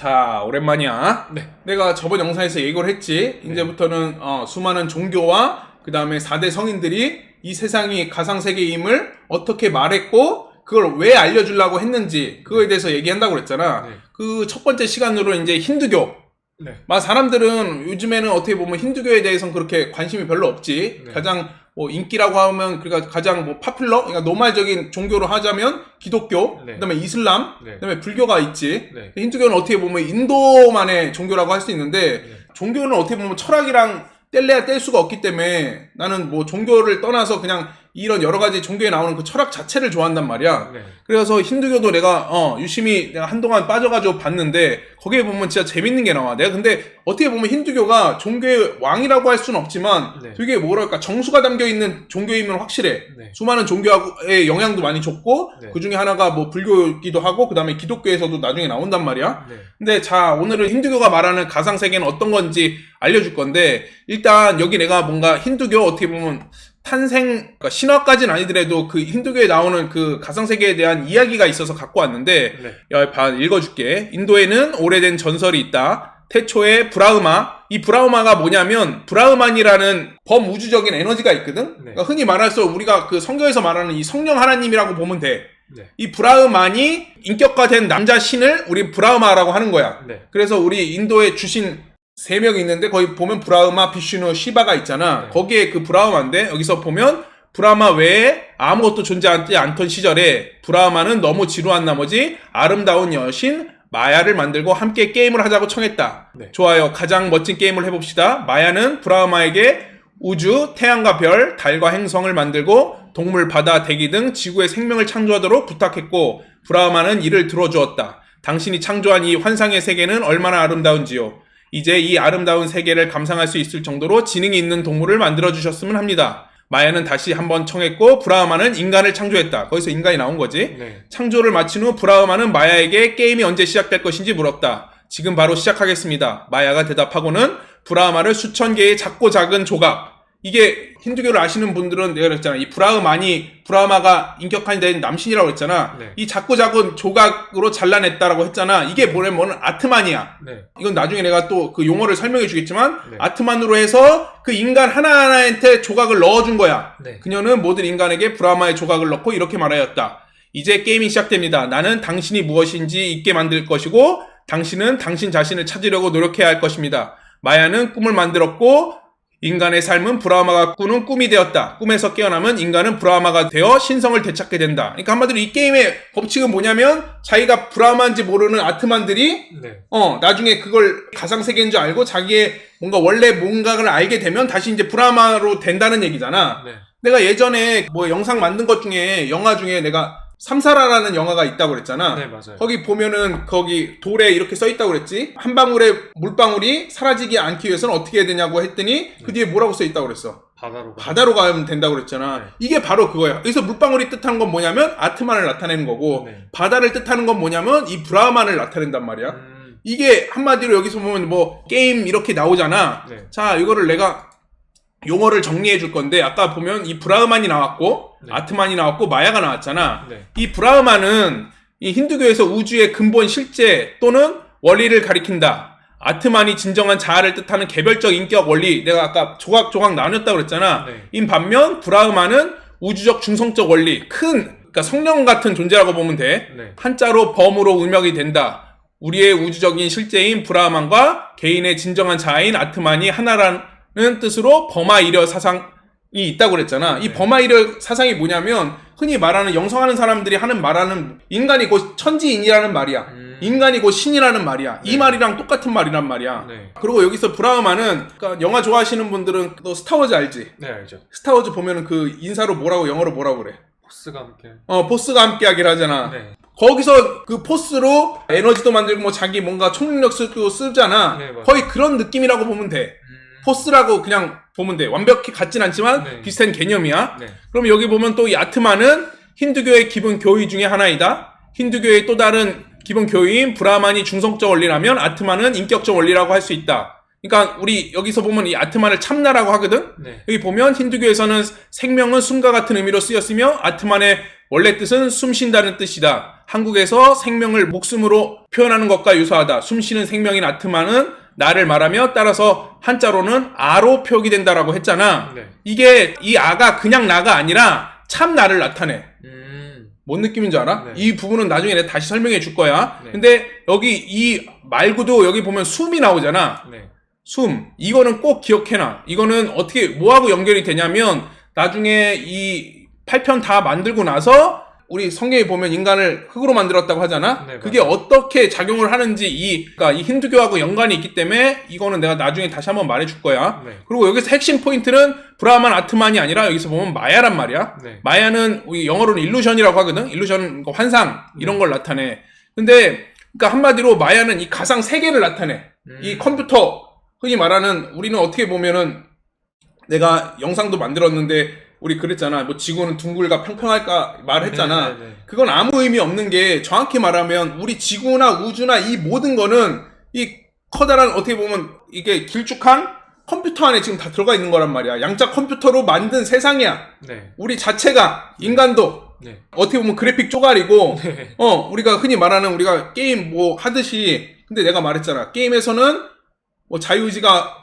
자, 오랜만이야. 네. 내가 저번 영상에서 예고를 했지. 이제부터는 어, 수많은 종교와 그 다음에 4대 성인들이 이 세상이 가상 세계임을 어떻게 말했고, 그걸 왜 알려주려고 했는지, 그거에 대해서 얘기한다고 그랬잖아. 네. 그첫 번째 시간으로 이제 힌두교. 네. 막 사람들은 요즘에는 어떻게 보면 힌두교에 대해서는 그렇게 관심이 별로 없지. 네. 가장 뭐 인기라고 하면 그러니까 가장 뭐 파퓰러, 그러니까 노말적인 종교로 하자면 기독교, 네. 그다음에 이슬람, 네. 그다음에 불교가 있지. 네. 힌두교는 어떻게 보면 인도만의 종교라고 할 수 있는데 네. 종교는 어떻게 보면 철학이랑 뗄래야 뗄 수가 없기 때문에 나는 뭐 종교를 떠나서 그냥 이런 여러 가지 종교에 나오는 그 철학 자체를 좋아한단 말이야. 네. 그래서 힌두교도 내가 어 유심히 내가 한동안 빠져가지고 봤는데 거기에 보면 진짜 재밌는 게 나와. 내가 근데 어떻게 보면 힌두교가 종교의 왕이라고 할 수는 없지만 네. 되게 뭐랄까 정수가 담겨 있는 종교임은 확실해. 네. 수많은 종교의 영향도 많이 줬고 네. 그 중에 하나가 뭐 불교이기도 하고 그 다음에 기독교에서도 나중에 나온단 말이야. 네. 근데 자 오늘은 힌두교가 말하는 가상 세계는 어떤 건지 알려줄 건데 일단 여기 내가 뭔가 힌두교 어떻게 보면 탄생 그러니까 신화까지는 아니더라도 그 힌두교에 나오는 그 가상 세계에 대한 이야기가 있어서 갖고 왔는데 네. 야, 봐 읽어줄게. 인도에는 오래된 전설이 있다. 태초에 브라흐마. 이 브라흐마가 뭐냐면 브라흐만이라는 범우주적인 에너지가 있거든. 네. 그러니까 흔히 말해서 우리가 그 성경에서 말하는 이 성령 하나님이라고 보면 돼. 네. 이 브라흐만이 인격화된 남자 신을 우리 브라흐마라고 하는 거야. 네. 그래서 우리 인도에 주신 세 명이 있는데 거기 보면 브라흐마, 비슈누, 시바가 있잖아. 네. 거기에 그 브라흐마인데 여기서 보면 브라흐마 외에 아무것도 존재하지 않던 시절에 브라흐마는 너무 지루한 나머지 아름다운 여신 마야를 만들고 함께 게임을 하자고 청했다. 네. 좋아요. 가장 멋진 게임을 해봅시다. 마야는 브라흐마에게 우주, 태양과 별, 달과 행성을 만들고 동물, 바다, 대기 등 지구의 생명을 창조하도록 부탁했고 브라흐마는 이를 들어주었다. 당신이 창조한 이 환상의 세계는 얼마나 아름다운지요. 이제 이 아름다운 세계를 감상할 수 있을 정도로 지능이 있는 동물을 만들어 주셨으면 합니다. 마야는 다시 한번 청했고 브라흐마는 인간을 창조했다. 거기서 인간이 나온 거지. 네. 창조를 마친 후 브라흐마는 마야에게 게임이 언제 시작될 것인지 물었다. 지금 바로 시작하겠습니다. 마야가 대답하고는 브라흐마를 수천 개의 작고 작은 조각. 이게 힌두교를 아시는 분들은 내가 그랬잖아. 이 브라흐만이 브라흐마가 인격화된 남신이라고 했잖아. 네. 이 작고 작은 조각으로 잘라냈다라고 했잖아. 이게 뭐냐면 아트만이야. 네. 이건 나중에 내가 또 그 용어를 설명해 주겠지만 네. 아트만으로 해서 그 인간 하나하나한테 조각을 넣어준 거야. 네. 그녀는 모든 인간에게 브라마의 조각을 넣고 이렇게 말하였다. 이제 게임이 시작됩니다. 나는 당신이 무엇인지 잊게 만들 것이고 당신은 당신 자신을 찾으려고 노력해야 할 것입니다. 마야는 꿈을 만들었고 인간의 삶은 브라마가 꾸는 꿈이 되었다. 꿈에서 깨어나면 인간은 브라마가 되어 신성을 되찾게 된다. 그러니까 한마디로 이 게임의 법칙은 뭐냐면 자기가 브라마인지 모르는 아트만들이 네. 어, 나중에 그걸 가상 세계인 줄 알고 자기의 뭔가 원래 뭔가를 알게 되면 다시 이제 브라마로 된다는 얘기잖아. 네. 내가 예전에 뭐 영상 만든 것 중에 영화 중에 내가 삼사라라는 영화가 있다고 그랬잖아. 네, 맞아요. 거기 보면은 거기 돌에 이렇게 써 있다고 그랬지. 한 방울의 물방울이 사라지지 않기 위해서는 어떻게 해야 되냐고 했더니 그 뒤에 뭐라고 써 있다고 그랬어. 바다로 가. 바다로 가면 된다고 그랬잖아. 네. 이게 바로 그거야. 여기서 물방울이 뜻하는 건 뭐냐면 아트만을 나타내는 거고 네. 바다를 뜻하는 건 뭐냐면 이 브라만을 나타낸단 말이야. 음. 이게 한마디로 여기서 보면 뭐 게임 이렇게 나오잖아. 네. 자, 이거를 내가 용어를 정리해 줄 건데 아까 보면 이 브라흐만이 나왔고 네. 아트만이 나왔고 마야가 나왔잖아. 네. 이 브라흐만은 이 힌두교에서 우주의 근본 실제 또는 원리를 가리킨다. 아트만이 진정한 자아를 뜻하는 개별적 인격 원리. 내가 아까 조각조각 나눴다고 그랬잖아. 네. 인 반면 브라흐만은 우주적 중성적 원리. 큰 그러니까 성령 같은 존재라고 보면 돼. 네. 한자로 범으로 음역이 된다. 우리의 우주적인 실제인 브라만과 개인의 진정한 자아인 아트만이 하나 라는 뜻으로 범아 이려 사상이 있다고 그랬잖아. 이 네. 범아 이려 사상이 뭐냐면 흔히 말하는 영성하는 사람들이 하는 말하는 인간이 곧 천지인이라는 말이야. 음. 인간이 곧 신이라는 말이야. 이 네. 말이랑 똑같은 말이란 말이야. 네. 그리고 여기서 브라흐만은 그러니까 영화 좋아하시는 분들은 너 스타워즈 알지? 네, 알죠. 스타워즈 보면은 그 인사로 뭐라고 영어로 뭐라고 그래? 포스가 함께. 어 보스가 함께 하기를 하잖아. 네. 거기서 그 포스로 에너지도 만들고 뭐 자기 뭔가 총력도 쓰잖아. 네. 거의 그런 느낌이라고 보면 돼. 음. 포스라고 그냥 보면 돼. 완벽히 같진 않지만 네. 비슷한 개념이야. 네. 그럼 여기 보면 또 이 아트만은 힌두교의 기본 교의 중에 하나이다. 힌두교의 또 다른 기본 교의인 브라만이 중성적 원리라면 아트만은 인격적 원리라고 할 수 있다. 그러니까 우리 여기서 보면 이 아트만을 참나라고 하거든. 네. 여기 보면 힌두교에서는 생명은 숨과 같은 의미로 쓰였으며 아트만의 원래 뜻은 숨 쉰다는 뜻이다. 한국에서 생명을 목숨으로 표현하는 것과 유사하다. 숨 쉬는 생명인 아트마는 나를 말하며 따라서 한자로는 아로 표기된다라고 했잖아. 네. 이게 이 아가 그냥 나가 아니라 참 나를 나타내. 음. 뭔 느낌인 줄 알아? 네. 이 부분은 나중에 내가 다시 설명해 줄 거야. 네. 근데 여기 이 말고도 여기 보면 숨이 나오잖아. 네. 숨. 이거는 꼭 기억해놔. 이거는 어떻게, 뭐하고 연결이 되냐면, 나중에 이 8편 다 만들고 나서, 우리 성경에 보면 인간을 흙으로 만들었다고 하잖아? 네, 그게 어떻게 작용을 하는지 이, 그니까 이 힌두교하고 연관이 있기 때문에, 이거는 내가 나중에 다시 한번 말해 줄 거야. 네. 그리고 여기서 핵심 포인트는 브라만 아트만이 아니라 여기서 보면 마야란 말이야. 네. 마야는 우리 영어로는 일루션이라고 하거든. 일루션 그 환상 이런 걸 나타내. 근데 그러니까 한마디로 마야는 이 가상 세계를 나타내. 음. 이 컴퓨터 흔히 말하는 우리는 어떻게 보면은 내가 영상도 만들었는데 우리 그랬잖아. 뭐 지구는 둥글까 평평할까 말했잖아. 네, 네, 네. 그건 아무 의미 없는 게 정확히 말하면 우리 지구나 우주나 이 모든 거는 이 커다란 어떻게 보면 이게 길쭉한 컴퓨터 안에 지금 다 들어가 있는 거란 말이야. 양자 컴퓨터로 만든 세상이야. 네. 우리 자체가 인간도 네. 어떻게 보면 그래픽 쪼가리고 네. 어 우리가 흔히 말하는 우리가 게임 뭐 하듯이 근데 내가 말했잖아 게임에서는 뭐 자유의지가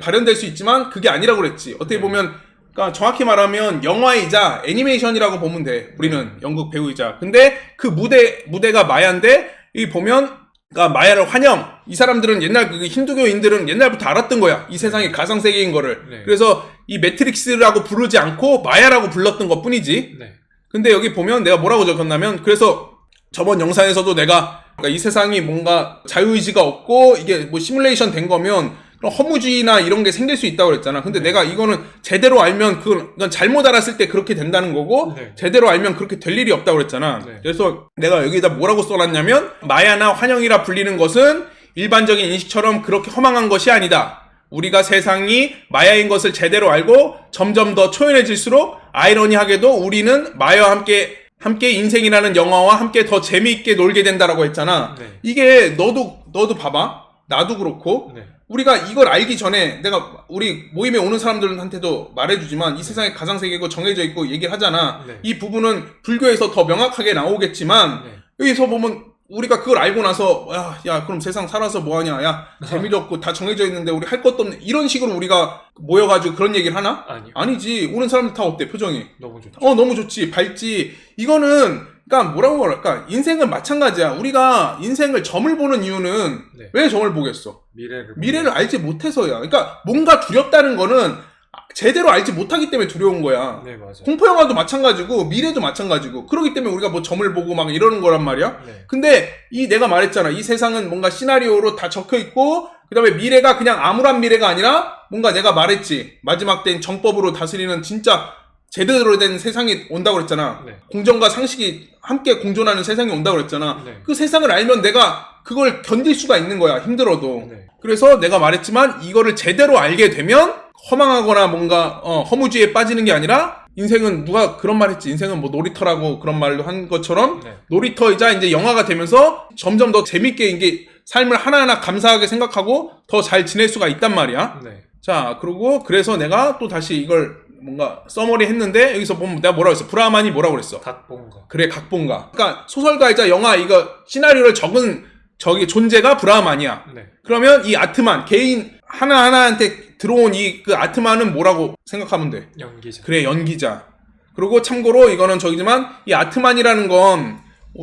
발현될 수 있지만 그게 아니라고 그랬지 어떻게 네. 보면 그러니까 정확히 말하면 영화이자 애니메이션이라고 보면 돼. 우리는 연극 배우이자. 근데 그 무대 무대가 마야인데 이 보면 그러니까 마야를 환영. 이 사람들은 옛날 그 힌두교인들은 옛날부터 알았던 거야. 이 세상이 가상 세계인 거를. 네. 그래서 이 매트릭스라고 부르지 않고 마야라고 불렀던 것 뿐이지. 네. 근데 여기 보면 내가 뭐라고 적었냐면 그래서 저번 영상에서도 내가 그러니까 이 세상이 뭔가 자유의지가 없고 이게 뭐 시뮬레이션 된 거면 허무주의나 이런 게 생길 수 있다고 그랬잖아. 근데 네. 내가 이거는 제대로 알면 그건 그건 잘못 알았을 때 그렇게 된다는 거고 네. 제대로 알면 그렇게 될 일이 없다고 그랬잖아. 네. 그래서 내가 여기다 뭐라고 써놨냐면 마야나 환영이라 불리는 것은 일반적인 인식처럼 그렇게 허망한 것이 아니다. 우리가 세상이 마야인 것을 제대로 알고 점점 더 초연해질수록 아이러니하게도 우리는 마야와 함께 함께 인생이라는 영화와 함께 더 재미있게 놀게 된다라고 했잖아. 네. 이게 너도 너도 봐봐. 나도 그렇고 네. 우리가 이걸 알기 전에 내가 우리 모임에 오는 사람들한테도 말해주지만 이 세상에 가상 세계고 정해져 있고 얘기를 하잖아. 네. 이 부분은 불교에서 더 명확하게 나오겠지만 네. 여기서 보면 우리가 그걸 알고 나서 야, 야 그럼 세상 살아서 뭐하냐 야 재미도 없고 다 정해져 있는데 우리 할 것도 없네 이런 식으로 우리가 모여가지고 그런 얘기를 하나? 아니요. 아니지 오는 사람들 다 어때 표정이 너무 좋죠. 어 너무 좋지 밝지 이거는 그러니까 뭐라고 말할까 인생은 마찬가지야. 우리가 인생을 점을 보는 이유는 네. 왜 점을 보겠어? 미래를 미래를 알지 못해서야. 그러니까 뭔가 두렵다는 거는 제대로 알지 못하기 때문에 두려운 거야. 네 맞아요. 공포 영화도 마찬가지고 미래도 마찬가지고 그러기 때문에 우리가 뭐 점을 보고 막 이러는 거란 말이야. 네. 근데 이 내가 말했잖아. 이 세상은 뭔가 시나리오로 다 적혀 있고 그다음에 미래가 그냥 아무런 미래가 아니라 뭔가 내가 말했지. 마지막 땐 정법으로 다스리는 진짜 제대로 된 세상이 온다고 그랬잖아 네. 공정과 상식이 함께 공존하는 세상이 온다고 그랬잖아 네. 그 세상을 알면 내가 그걸 견딜 수가 있는 거야 힘들어도 네. 그래서 내가 말했지만 이거를 제대로 알게 되면 허망하거나 뭔가 어, 허무주의에 빠지는 게 아니라 인생은 누가 그런 말 했지 인생은 뭐 놀이터라고 그런 말도 한 것처럼 네. 놀이터이자 이제 영화가 되면서 점점 더 재밌게 이게 삶을 하나하나 감사하게 생각하고 더 잘 지낼 수가 있단 말이야. 네. 자, 그리고 그래서 내가 또 다시 이걸 뭔가 써머리 했는데 여기서 보면 내가 뭐라고 했어? 브라만이 뭐라고 그랬어? 각본가. 그래, 각본가. 그러니까 소설가이자 영화 이거 시나리오를 적은 저기 존재가 브라만이야. 네. 그러면 이 아트만 개인 하나 하나한테 들어온 이 그 아트만은 뭐라고 생각하면 돼? 연기자. 그래 연기자. 그리고 참고로 이거는 저기지만 이 아트만이라는 건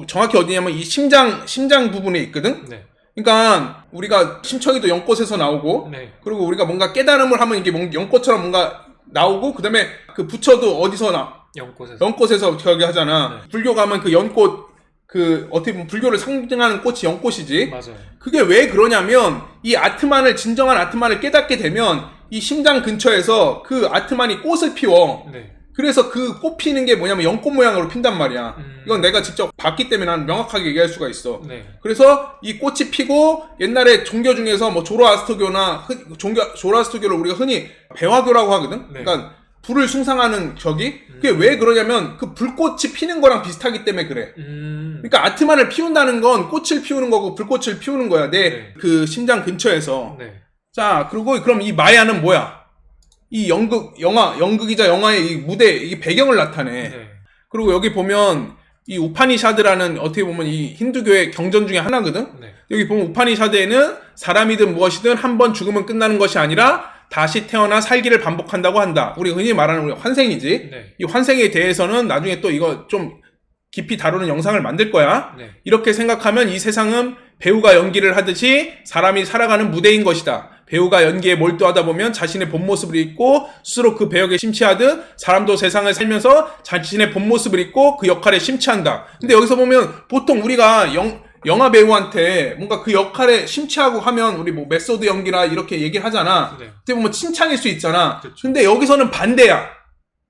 정확히 어디냐면 이 심장 심장 부분에 있거든. 네. 그러니까 우리가 심청이도 연꽃에서 나오고 네. 그리고 우리가 뭔가 깨달음을 하면 이게 뭔- 연꽃처럼 뭔가 나오고 그다음에 그 부처도 어디서 나 연꽃에서. 연꽃에서 저기 하잖아. 네. 불교 가면 그 연꽃 그 어떻게 보면 불교를 상징하는 꽃이 연꽃이지. 맞아요. 그게 왜 그러냐면 이 아트만을 진정한 아트만을 깨닫게 되면 이 심장 근처에서 그 아트만이 꽃을 피워. 네. 그래서 그 꽃 피는 게 뭐냐면 연꽃 모양으로 핀단 말이야. 음. 이건 내가 직접 봤기 때문에 난 명확하게 얘기할 수가 있어. 네. 그래서 이 꽃이 피고 옛날에 종교 중에서 뭐 조로아스터교나 흔- 종교 조로아스터교를 우리가 흔히 배화교라고 하거든. 네. 그러니까 불을 숭상하는 격이 그게 왜 그러냐면 그 불꽃이 피는 거랑 비슷하기 때문에 그래. 음. 그러니까 아트만을 피운다는 건 꽃을 피우는 거고 불꽃을 피우는 거야. 내 네. 그 심장 근처에서. 네. 자, 그리고 그럼 이 마야는 뭐야? 이 연극 영화 연극이자 영화의 이 무대 이 배경을 나타내. 네. 그리고 여기 보면 이 우파니샤드라는 어떻게 보면 이 힌두교의 경전 중에 하나거든. 네. 여기 보면 우파니샤드에는 사람이든 무엇이든 한 번 죽으면 끝나는 것이 아니라 다시 태어나 살기를 반복한다고 한다. 우리 흔히 말하는 우리 환생이지. 네. 이 환생에 대해서는 나중에 또 이거 좀 깊이 다루는 영상을 만들 거야. 네. 이렇게 생각하면 이 세상은 배우가 연기를 하듯이 사람이 살아가는 무대인 것이다. 배우가 연기에 몰두하다 보면 자신의 본 모습을 잊고 스스로 그 배역에 심취하듯 사람도 세상을 살면서 자신의 본 모습을 잊고 그 역할에 심취한다. 근데 여기서 보면 보통 우리가 영, 영화 배우한테 뭔가 그 역할에 심취하고 하면 우리 뭐 메소드 연기라 이렇게 얘기를 하잖아. 네. 어떻게 보면 칭찬일 수 있잖아. 그쵸. 근데 여기서는 반대야.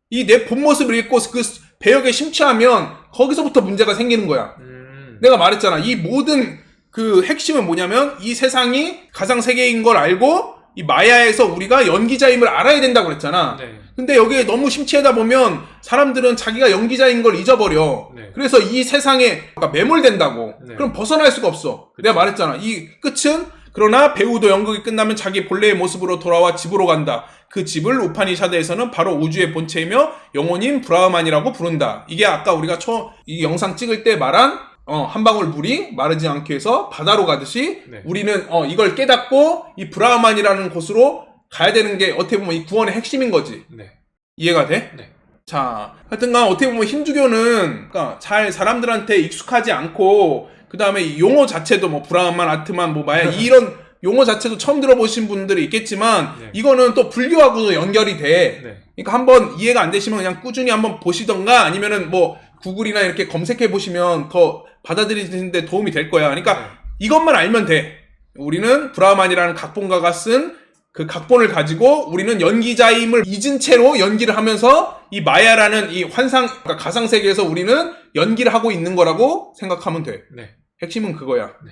이 내 본 모습을 잊고 그 배역에 심취하면 거기서부터 문제가 생기는 거야. 음. 내가 말했잖아. 이 모든 그 핵심은 뭐냐면 이 세상이 가상 세계인 걸 알고 이 마야에서 우리가 연기자임을 알아야 된다고 그랬잖아. 네. 근데 여기에 너무 심취하다 보면 사람들은 자기가 연기자인 걸 잊어버려. 네. 그래서 이 세상에 매몰된다고. 네. 그럼 벗어날 수가 없어. 내가 말했잖아. 이 끝은 그러나 배우도 연극이 끝나면 자기 본래의 모습으로 돌아와 집으로 간다. 그 집을 우파니샤드에서는 바로 우주의 본체이며 영혼인 브라흐만이라고 부른다. 이게 아까 우리가 초, 이 영상 찍을 때 말한 어, 한 방울 물이 마르지 않게 해서 바다로 가듯이 네. 우리는 어, 이걸 깨닫고 이 브라흐만이라는 곳으로 가야 되는 게 어떻게 보면 이 구원의 핵심인 거지. 네. 이해가 돼? 네. 자, 하여튼간 어떻게 보면 힌두교는 그러니까 잘 사람들한테 익숙하지 않고 그 다음에 용어 자체도 뭐 브라흐만, 아트만, 뭐 마야 이런 용어 자체도 처음 들어보신 분들이 있겠지만 네. 이거는 또 불교하고도 연결이 돼. 네. 그러니까 한번 이해가 안 되시면 그냥 꾸준히 한번 보시던가 아니면은 뭐 구글이나 이렇게 검색해 보시면 더 받아들이는데 도움이 될 거야. 그러니까 네. 이것만 알면 돼. 우리는 브라흐만이라는 각본가가 쓴 그 각본을 가지고 우리는 연기자임을 잊은 채로 연기를 하면서 이 마야라는 이 환상, 그러니까 가상 세계에서 우리는 연기를 하고 있는 거라고 생각하면 돼. 네. 핵심은 그거야. 네.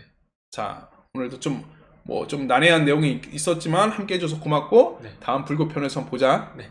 자, 오늘도 좀, 뭐, 좀 난해한 내용이 있- 있었지만 함께 해줘서 고맙고, 네. 다음 불교 편에서 보자. 네.